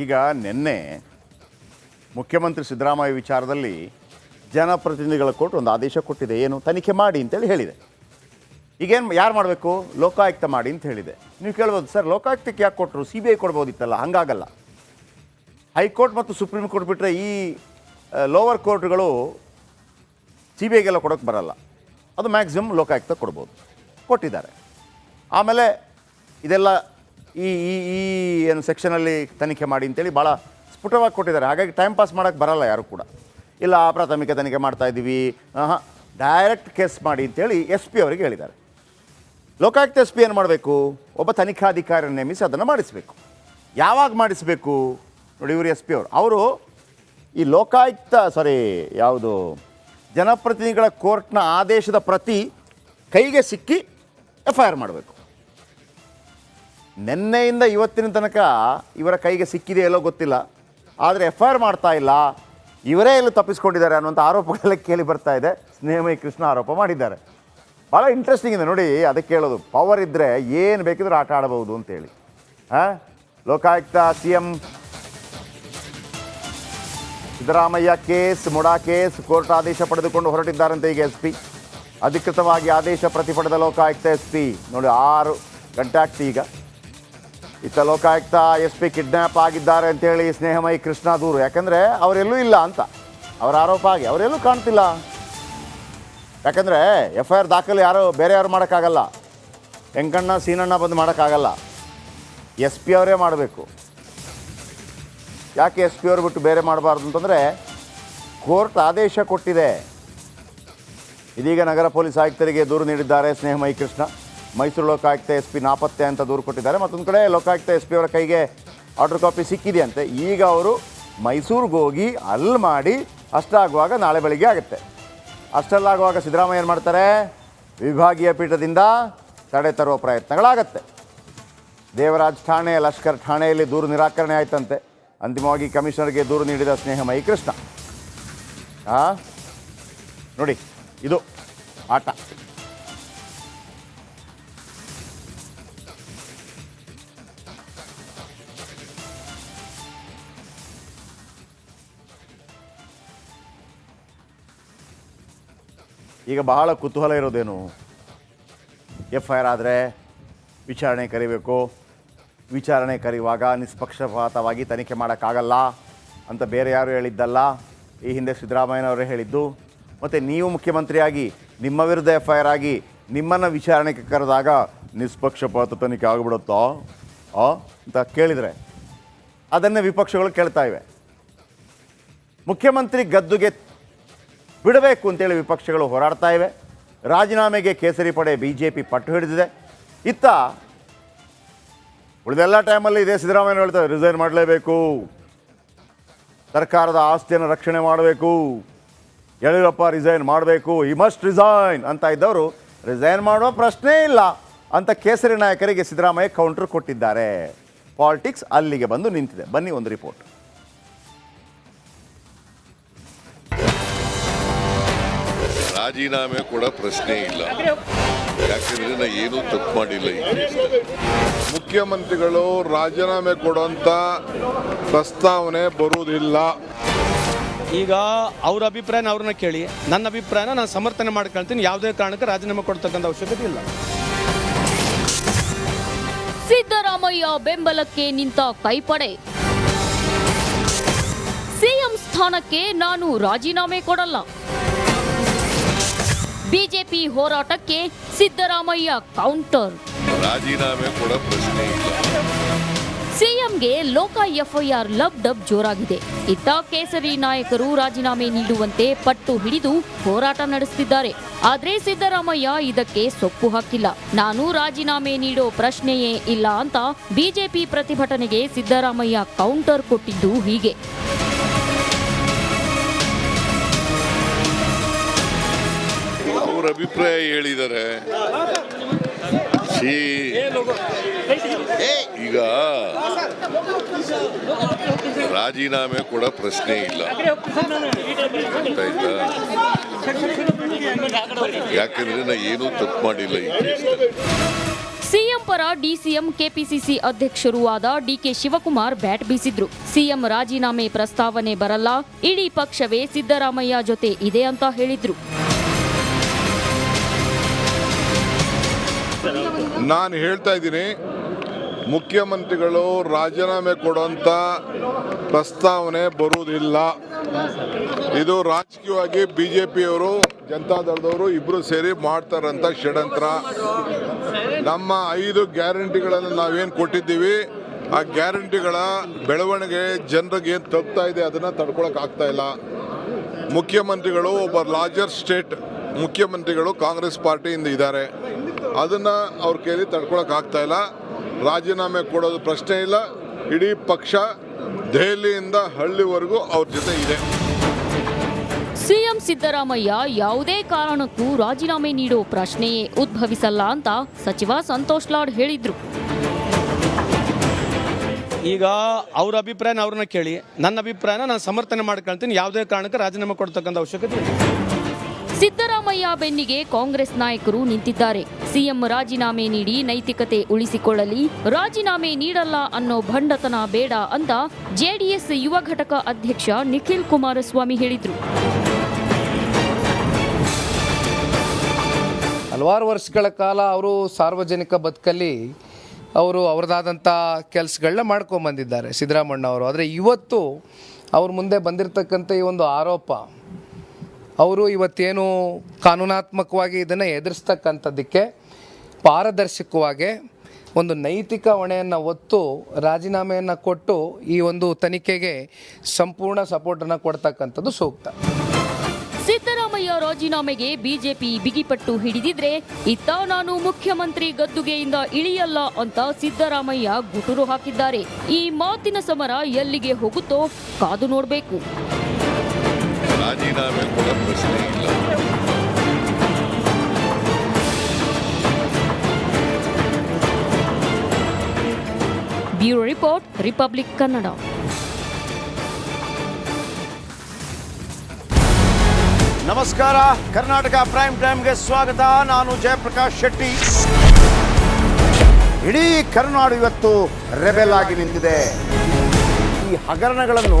ಈಗ ನಿನ್ನೆ ಮುಖ್ಯಮಂತ್ರಿ ಸಿದ್ದರಾಮಯ್ಯ ವಿಚಾರದಲ್ಲಿ ಜನಪ್ರತಿನಿಧಿಗಳ ಕೋರ್ಟ್ ಒಂದು ಆದೇಶ ಕೊಟ್ಟಿದೆ. ಏನು ತನಿಖೆ ಮಾಡಿ ಅಂತೇಳಿ ಹೇಳಿದೆ. ಈಗೇನು ಯಾರು ಮಾಡಬೇಕು? ಲೋಕಾಯುಕ್ತ ಮಾಡಿ ಅಂತ ಹೇಳಿದೆ. ನೀವು ಕೇಳ್ಬೋದು, ಸರ್, ಲೋಕಾಯುಕ್ತಕ್ಕೆ ಯಾಕೆ ಕೊಟ್ಟರು ಸಿ ಬಿ ಐ ಕೊಡ್ಬೋದಿತ್ತಲ್ಲ, ಹಂಗಾಗಲ್ಲ. ಹೈಕೋರ್ಟ್ ಮತ್ತು ಸುಪ್ರೀಂ ಕೋರ್ಟ್ ಬಿಟ್ಟರೆ ಈ ಲೋವರ್ ಕೋರ್ಟ್ಗಳು ಸಿ ಬಿ ಐಗೆಲ್ಲ ಕೊಡೋಕ್ಕೆ ಬರಲ್ಲ. ಅದು ಮ್ಯಾಕ್ಸಿಮಮ್ ಲೋಕಾಯುಕ್ತ ಕೊಡ್ಬೋದು, ಕೊಟ್ಟಿದ್ದಾರೆ. ಆಮೇಲೆ ಇದೆಲ್ಲ ಈ ಈ ಈ ಏನು ಸೆಕ್ಷನಲ್ಲಿ ತನಿಖೆ ಮಾಡಿ ಅಂತೇಳಿ ಭಾಳ ಸ್ಫುಟವಾಗಿ ಕೊಟ್ಟಿದ್ದಾರೆ. ಹಾಗಾಗಿ ಟೈಮ್ ಪಾಸ್ ಮಾಡೋಕ್ಕೆ ಬರಲ್ಲ ಯಾರು ಕೂಡ. ಇಲ್ಲ, ಪ್ರಾಥಮಿಕ ತನಿಖೆ ಮಾಡ್ತಾ ಇದ್ದೀವಿ. ಹಾಂ ಡೈರೆಕ್ಟ್ ಕೇಸ್ ಮಾಡಿ ಅಂತೇಳಿ ಎಸ್ ಪಿ ಅವರಿಗೆ ಹೇಳಿದ್ದಾರೆ. ಲೋಕಾಯುಕ್ತ ಎಸ್ ಪಿ ಏನು ಮಾಡಬೇಕು? ಒಬ್ಬ ತನಿಖಾಧಿಕಾರಿ ನೇಮಿಸಿ ಅದನ್ನು ಮಾಡಿಸಬೇಕು. ಯಾವಾಗ ಮಾಡಿಸಬೇಕು? ನೋಡಿ, ಇವರು ಎಸ್ ಪಿ ಅವರು. ಅವರು ಈ ಲೋಕಾಯುಕ್ತ ಸಾರಿ ಯಾವುದು ಜನಪ್ರತಿನಿಧಿಗಳ ಕೋರ್ಟ್ನ ಆದೇಶದ ಪ್ರತಿ ಕೈಗೆ ಸಿಕ್ಕಿ ಎಫ್ ಐ ಆರ್ ಮಾಡಬೇಕು. ನಿನ್ನೆಯಿಂದ ಇವತ್ತಿನ ತನಕ ಇವರ ಕೈಗೆ ಸಿಕ್ಕಿದೆ ಎಲ್ಲೋ ಗೊತ್ತಿಲ್ಲ. ಆದರೆ ಎಫ್ ಐ ಮಾಡ್ತಾ ಇಲ್ಲ. ಇವರೇ ಎಲ್ಲೂ ತಪ್ಪಿಸ್ಕೊಂಡಿದ್ದಾರೆ ಅನ್ನುವಂಥ ಆರೋಪಗಳೆಲ್ಲ ಕೇಳಿ ಬರ್ತಾ ಇದೆ. ಸ್ನೇಹಮಯಿ ಕೃಷ್ಣ ಆರೋಪ ಮಾಡಿದ್ದಾರೆ. ಭಾಳ ಇಂಟ್ರೆಸ್ಟಿಂಗ್ ಇದೆ ನೋಡಿ, ಅದಕ್ಕೆ ಹೇಳೋದು. ಪವರ್ ಇದ್ದರೆ ಏನು ಬೇಕಿದ್ರೂ ಆಟ ಆಡಬಹುದು ಅಂತೇಳಿ ಹಾಂ? Lokayukta C M Siddaramaiah case, MUDA case, court ಆದೇಶ ಪಡೆದುಕೊಂಡು ಹೊರಟಿದ್ದಾರಂತೆ ಈಗ ಎಸ್ ಪಿ. ಅಧಿಕೃತವಾಗಿ ಆದೇಶ ಪ್ರತಿಪಡೆದ ಲೋಕಾಯುಕ್ತ ಎಸ್ ಪಿ. ನೋಡಿ, ಆರು ಗಂಟೆ ಆಗ್ತಿ ಈಗ. ಇತ್ತ ಲೋಕಾಯುಕ್ತ ಎಸ್ ಪಿ ಕಿಡ್ನ್ಯಾಪ್ ಆಗಿದ್ದಾರೆ ಅಂತೇಳಿ ಸ್ನೇಹಮಯಿ ಕೃಷ್ಣ ದೂರು. ಯಾಕಂದರೆ ಅವರೆಲ್ಲೂ ಇಲ್ಲ ಅಂತ. ಅವರ ಆರೋಪ ಆಗಿ ಅವರೆಲ್ಲೂ ಕಾಣ್ತಿಲ್ಲ. ಯಾಕಂದರೆ ಎಫ್ ಐ ಆರ್ ದಾಖಲೆ ಯಾರು ಬೇರೆ ಯಾರು ಮಾಡೋಕ್ಕಾಗಲ್ಲ. ವೆಂಕಣ್ಣ ಸೀನಣ್ಣ ಬಂದು ಮಾಡೋಕ್ಕಾಗಲ್ಲ. ಎಸ್ ಪಿ ಅವರೇ ಮಾಡಬೇಕು. ಯಾಕೆ ಎಸ್ ಪಿ ಅವರು ಬಿಟ್ಟು ಬೇರೆ ಮಾಡಬಾರ್ದು ಅಂತಂದರೆ ಕೋರ್ಟ್ ಆದೇಶ ಕೊಟ್ಟಿದೆ. ಇದೀಗ ನಗರ ಪೊಲೀಸ್ ಆಯುಕ್ತರಿಗೆ ದೂರು ನೀಡಿದ್ದಾರೆ ಸ್ನೇಹಮಯಿ ಕೃಷ್ಣ. ಮೈಸೂರು ಲೋಕಾಯುಕ್ತ ಎಸ್ ಪಿ ನಾಪತ್ತೆ ಅಂತ ದೂರು ಕೊಟ್ಟಿದ್ದಾರೆ. ಮತ್ತೊಂದು ಕಡೆ ಲೋಕಾಯುಕ್ತ ಎಸ್ ಪಿ ಅವರ ಕೈಗೆ ಆರ್ಡರ್ ಕಾಪಿ ಸಿಕ್ಕಿದೆಯಂತೆ. ಈಗ ಅವರು ಮೈಸೂರಿಗೆ ಹೋಗಿ ಅಲ್ಲಿ ಮಾಡಿ ಅಷ್ಟಾಗುವಾಗ ನಾಳೆ ಬೆಳಿಗ್ಗೆ ಆಗುತ್ತೆ. ಅಷ್ಟಲ್ಲಾಗುವಾಗ ಸಿದ್ದರಾಮಯ್ಯ ಏನು ಮಾಡ್ತಾರೆ? ವಿಭಾಗೀಯ ಪೀಠದಿಂದ ತಡೆ ತರುವ ಪ್ರಯತ್ನಗಳಾಗತ್ತೆ. ದೇವರಾಜ್ ಠಾಣೆ, ಲಷ್ಕರ್ ಠಾಣೆಯಲ್ಲಿ ದೂರು ನಿರಾಕರಣೆ ಆಯ್ತಂತೆ. ಅಂತಿಮವಾಗಿ ಕಮಿಷನರ್ಗೆ ದೂರು ನೀಡಿದ ಸ್ನೇಹಮಯಿ ಕೃಷ್ಣ ಹಾಂ ನೋಡಿ, ಇದು ಈಗ ಬಹಳ ಕುತೂಹಲ ಇರೋದೇನು? ಎಫ್ ಐ ಆರ್ ಆದರೆ ವಿಚಾರಣೆ ಕರಿಬೇಕು. ವಿಚಾರಣೆ ಕರೆಯುವಾಗ ನಿಷ್ಪಕ್ಷಪಾತವಾಗಿ ತನಿಖೆ ಮಾಡೋಕ್ಕಾಗಲ್ಲ ಅಂತ ಬೇರೆ ಯಾರು ಹೇಳಿದ್ದಲ್ಲ. ಈ ಹಿಂದೆ ಸಿದ್ದರಾಮಯ್ಯನವರೇ ಹೇಳಿದ್ದು. ಮತ್ತು ನೀವು ಮುಖ್ಯಮಂತ್ರಿಯಾಗಿ, ನಿಮ್ಮ ವಿರುದ್ಧ ಎಫ್ ಐ ಆರ್ ಆಗಿ, ನಿಮ್ಮನ್ನು ವಿಚಾರಣೆಗೆ ಕರೆದಾಗ ನಿಷ್ಪಕ್ಷಪಾತ ತನಿಖೆ ಆಗಿಬಿಡುತ್ತೋ? ಆ? ಅಂತ ಕೇಳಿದರೆ ಅದನ್ನೇ ವಿಪಕ್ಷಗಳು ಕೇಳ್ತಾ ಇವೆ. ಮುಖ್ಯಮಂತ್ರಿ ಗದ್ದುಗೆ ಬಿಡಬೇಕು ಅಂತೇಳಿ ವಿಪಕ್ಷಗಳು ಹೋರಾಡ್ತಾ ಇವೆ. ರಾಜೀನಾಮೆಗೆ ಕೇಸರಿ ಪಡೆ ಬಿ ಜೆ ಪಿ ಪಟ್ಟು ಹಿಡಿದಿದೆ. ಇತ್ತ ಉಳಿದೆಲ್ಲ ಟೈಮಲ್ಲಿ ಇದೇ ಸಿದ್ದರಾಮಯ್ಯ ಹೇಳ್ತಾರೆ ರಿಸೈನ್ ಮಾಡಲೇಬೇಕು. ಸರ್ಕಾರದ ಆಸ್ತಿಯನ್ನು ರಕ್ಷಣೆ ಮಾಡಬೇಕು. ಯಡಿಯೂರಪ್ಪ ರಿಸೈನ್ ಮಾಡಬೇಕು. ಈ ಮಸ್ಟ್ ರಿಸೈನ್ ಅಂತ ಇದ್ದವರು ರಿಸೈನ್ ಮಾಡುವ ಪ್ರಶ್ನೆ ಇಲ್ಲ ಅಂತ ಕೇಸರಿ ನಾಯಕರಿಗೆ ಸಿದ್ದರಾಮಯ್ಯ ಕೌಂಟರ್ ಕೊಟ್ಟಿದ್ದಾರೆ. ಪಾಲಿಟಿಕ್ಸ್ ಅಲ್ಲಿಗೆ ಬಂದು ನಿಂತಿದೆ. ಬನ್ನಿ ಒಂದು ರಿಪೋರ್ಟ್ ರಾಜೀನಾಮೆ ಕೂಡ ಪ್ರಶ್ನೆ ಇಲ್ಲ. ಯಾಕಂದ್ರೆ ನಾ ಏನೂ ತಪ್ಪು ಮಾಡಿಲ್ಲ ಈ ಮುಖ್ಯಮಂತ್ರಿಗಳು ರಾಜೀನಾಮೆ ಕೊಡುವಂತ ಪ್ರಸ್ತಾವನೆ ಬರುವುದಿಲ್ಲ. ಈಗ ಅವ್ರ ಅಭಿಪ್ರಾಯನ ಅವ್ರನ್ನ ಕೇಳಿ ನನ್ನ ಅಭಿಪ್ರಾಯನ ನಾನು ಸಮರ್ಥನೆ ಮಾಡ್ಕೊಳ್ತೀನಿ. ಯಾವುದೇ ಕಾರಣಕ್ಕೆ ರಾಜೀನಾಮೆ ಕೊಡ್ತಕ್ಕಂಥ ಅವಶ್ಯಕತೆ ಇಲ್ಲ. ಸಿದ್ದರಾಮಯ್ಯ ಬೆಂಬಲಕ್ಕೆ ನಿಂತ ಕೈಪಡೆ. ಸಿಎಂ ಸ್ಥಾನಕ್ಕೆ ನಾನು ರಾಜೀನಾಮೆ ಕೊಡಲ್ಲ. ಬಿಜೆಪಿ ಹೋರಾಟಕ್ಕೆ ಸಿದ್ದರಾಮಯ್ಯ ಕೌಂಟರ್. ರಾಜೀನಾಮೆ ಕೂಡ ಪ್ರಶ್ನೆ ಸಿಎಂಗೆ ಲೋಕ ಎಫ್ಐಆರ್ ಲಬ್ ಡಬ್ ಜೋರಾಗಿದೆ. ಇತ್ತ ಕೇಸರಿ ನಾಯಕರು ರಾಜೀನಾಮೆ ನೀಡುವಂತೆ ಪಟ್ಟು ಹಿಡಿದು ಹೋರಾಟ ನಡೆಸುತ್ತಿದ್ದಾರೆ. ಆದರೆ ಸಿದ್ದರಾಮಯ್ಯ ಇದಕ್ಕೆ ಸೊಪ್ಪು ಹಾಕಿಲ್ಲ. ನಾನು ರಾಜೀನಾಮೆ ನೀಡೋ ಪ್ರಶ್ನೆಯೇ ಇಲ್ಲ ಅಂತ ಬಿಜೆಪಿ ಪ್ರತಿಭಟನೆಗೆ ಸಿದ್ದರಾಮಯ್ಯ ಕೌಂಟರ್ ಕೊಟ್ಟಿದ್ದು ಹೀಗೆ. ಅವ್ರ ಅಭಿಪ್ರಾಯ ಹೇಳಿದ್ದಾರೆ ಈಗ ರಾಜೀನಾಮೆ ಕೂಡ ಪ್ರಶ್ನೆ ಇಲ್ಲ. ಯಾಕಂದ್ರೆ ನಾ ಏನೂ ತಪ್ಪು ಮಾಡಿಲ್ಲ. ಸಿಎಂ ಪರ ಡಿಸಿಎಂ ಕೆಪಿಸಿಸಿ ಅಧ್ಯಕ್ಷರೂ ಆದ ಡಿಕೆ ಶಿವಕುಮಾರ್ ಬ್ಯಾಟ್ ಬೀಸಿದ್ರು. ಸಿಎಂ ರಾಜೀನಾಮೆ ಪ್ರಸ್ತಾವನೆ ಬರಲ್ಲ, ಇಡೀ ಪಕ್ಷವೇ ಸಿದ್ದರಾಮಯ್ಯ ಜೊತೆ ಇದೆ ಅಂತ ಹೇಳಿದ್ರು. ನಾನು ಹೇಳ್ತಾ ಇದ್ದೀನಿ, ಮುಖ್ಯಮಂತ್ರಿಗಳು ರಾಜೀನಾಮೆ ಕೊಡುವಂಥ ಪ್ರಸ್ತಾವನೆ ಬರುವುದಿಲ್ಲ. ಇದು ರಾಜಕೀಯವಾಗಿ ಬಿ ಜೆ ಪಿಯವರು ಜನತಾದಳದವರು ಇಬ್ಬರು ಸೇರಿ ಮಾಡ್ತಾರಂತ ಷಡ್ಯಂತ್ರ. ನಮ್ಮ ಐದು ಗ್ಯಾರಂಟಿಗಳನ್ನು ನಾವೇನು ಕೊಟ್ಟಿದ್ದೀವಿ, ಆ ಗ್ಯಾರಂಟಿಗಳ ಬೆಳವಣಿಗೆ ಜನರಿಗೆ ಏನು ತಲುಪ್ತಾ ಇದೆ ಅದನ್ನು ತಡ್ಕೊಳಕ್ಕೆ ಆಗ್ತಾ ಇಲ್ಲ. ಮುಖ್ಯಮಂತ್ರಿಗಳು ಒಬ್ಬ ಲಾರ್ಜರ್ ಸ್ಟೇಟ್ ಮುಖ್ಯಮಂತ್ರಿಗಳು ಕಾಂಗ್ರೆಸ್ ಪಾರ್ಟಿಯಿಂದ ಇದ್ದಾರೆ. ಅದನ್ನ ಅವ್ರ ಕೈಲಿ ತಡ್ಕೊಳಕ್ಕೆ ಆಗ್ತಾ ಇಲ್ಲ. ರಾಜೀನಾಮೆ ಕೊಡೋದು ಪ್ರಶ್ನೆ ಇಲ್ಲ. ಇಡೀ ಪಕ್ಷ ದೆಹಲಿಯಿಂದ ಹಳ್ಳಿವರೆಗೂ ಅವ್ರ ಜೊತೆ ಇದೆ. ಸಿಎಂ ಸಿದ್ದರಾಮಯ್ಯ ಯಾವುದೇ ಕಾರಣಕ್ಕೂ ರಾಜೀನಾಮೆ ನೀಡೋ ಪ್ರಶ್ನೆಯೇ ಉದ್ಭವಿಸಲ್ಲ ಅಂತ ಸಚಿವ ಸಂತೋಷ್ ಲಾಡ್ ಹೇಳಿದ್ರು. ಈಗ ಅವ್ರ ಅಭಿಪ್ರಾಯನ ಅವ್ರನ್ನ ಕೇಳಿ. ನನ್ನ ಅಭಿಪ್ರಾಯನ ನಾನು ಸಮರ್ಥನೆ ಮಾಡ್ಕೊಳ್ತೀನಿ. ಯಾವುದೇ ಕಾರಣಕ್ಕೆ ರಾಜೀನಾಮೆ ಕೊಡ್ತಕ್ಕಂಥ ಅವಶ್ಯಕತೆ ಇಲ್ಲ. ಸಿದ್ದರಾಮಯ್ಯ ಬೆನ್ನಿಗೆ ಕಾಂಗ್ರೆಸ್ ನಾಯಕರು ನಿಂತಿದ್ದಾರೆ. ಸಿಎಂ ರಾಜೀನಾಮೆ ನೀಡಿ ನೈತಿಕತೆ ಉಳಿಸಿಕೊಳ್ಳಲಿ, ರಾಜೀನಾಮೆ ನೀಡಲ್ಲ ಅನ್ನೋ ಭಂಡತನ ಬೇಡ ಅಂತ ಜೆಡಿಎಸ್ ಯುವ ಘಟಕ ಅಧ್ಯಕ್ಷ ನಿಖಿಲ್ ಕುಮಾರಸ್ವಾಮಿ ಹೇಳಿದರು. ಹಲವಾರು ವರ್ಷಗಳ ಕಾಲ ಅವರು ಸಾರ್ವಜನಿಕ ಬದುಕಲ್ಲಿ ಅವರು ಅವ್ರದ್ದಾದಂಥ ಕೆಲಸಗಳನ್ನ ಮಾಡ್ಕೊಂಬಂದಿದ್ದಾರೆ ಸಿದ್ದರಾಮಣ್ಣ ಅವರು. ಆದರೆ ಇವತ್ತು ಅವ್ರ ಮುಂದೆ ಬಂದಿರತಕ್ಕಂಥ ಈ ಒಂದು ಆರೋಪ ಅವರು ಇವತ್ತೇನು ಕಾನೂನಾತ್ಮಕವಾಗಿ ಇದನ್ನು ಎದುರಿಸ್ತಕ್ಕಂಥದ್ದಕ್ಕೆ ಪಾರದರ್ಶಕವಾಗಿ ಒಂದು ನೈತಿಕ ಹೊಣೆಯನ್ನು ಒತ್ತು ರಾಜೀನಾಮೆಯನ್ನು ಕೊಟ್ಟು ಈ ಒಂದು ತನಿಖೆಗೆ ಸಂಪೂರ್ಣ ಸಪೋರ್ಟನ್ನು ಕೊಡ್ತಕ್ಕಂಥದ್ದು ಸೂಕ್ತ. ಸಿದ್ದರಾಮಯ್ಯ ರಾಜೀನಾಮೆಗೆ ಬಿಜೆಪಿ ಬಿಗಿಪಟ್ಟು ಹಿಡಿದಿದ್ರೆ ಇತ್ತ ನಾನು ಮುಖ್ಯಮಂತ್ರಿ ಗದ್ದುಗೆಯಿಂದ ಇಳಿಯಲ್ಲ ಅಂತ ಸಿದ್ದರಾಮಯ್ಯ ಗುಟುರು ಹಾಕಿದ್ದಾರೆ. ಈ ಮಾತಿನ ಸಮರ ಎಲ್ಲಿಗೆ ಹೋಗುತ್ತೋ ಕಾದು ನೋಡಬೇಕು. ರಾಜೀನಾಮೆ ಕೂಡ ಪ್ರಶ್ನೆ ಇಲ್ಲ ಬ್ಯೂರೋ ರಿಪೋರ್ಟ್, ರಿಪಬ್ಲಿಕ್ ಕನ್ನಡ. ನಮಸ್ಕಾರ, ಕರ್ನಾಟಕ ಪ್ರೈಮ್ ಟೈಮ್ಗೆ ಸ್ವಾಗತ. ನಾನು ಜಯಪ್ರಕಾಶ್ ಶೆಟ್ಟಿ. ಇಡೀ ಕರ್ನಾಡು ಇವತ್ತು ರೆಬೆಲ್ ಆಗಿ ನಿಂತಿದೆ. ಈ ಹಗರಣಗಳನ್ನು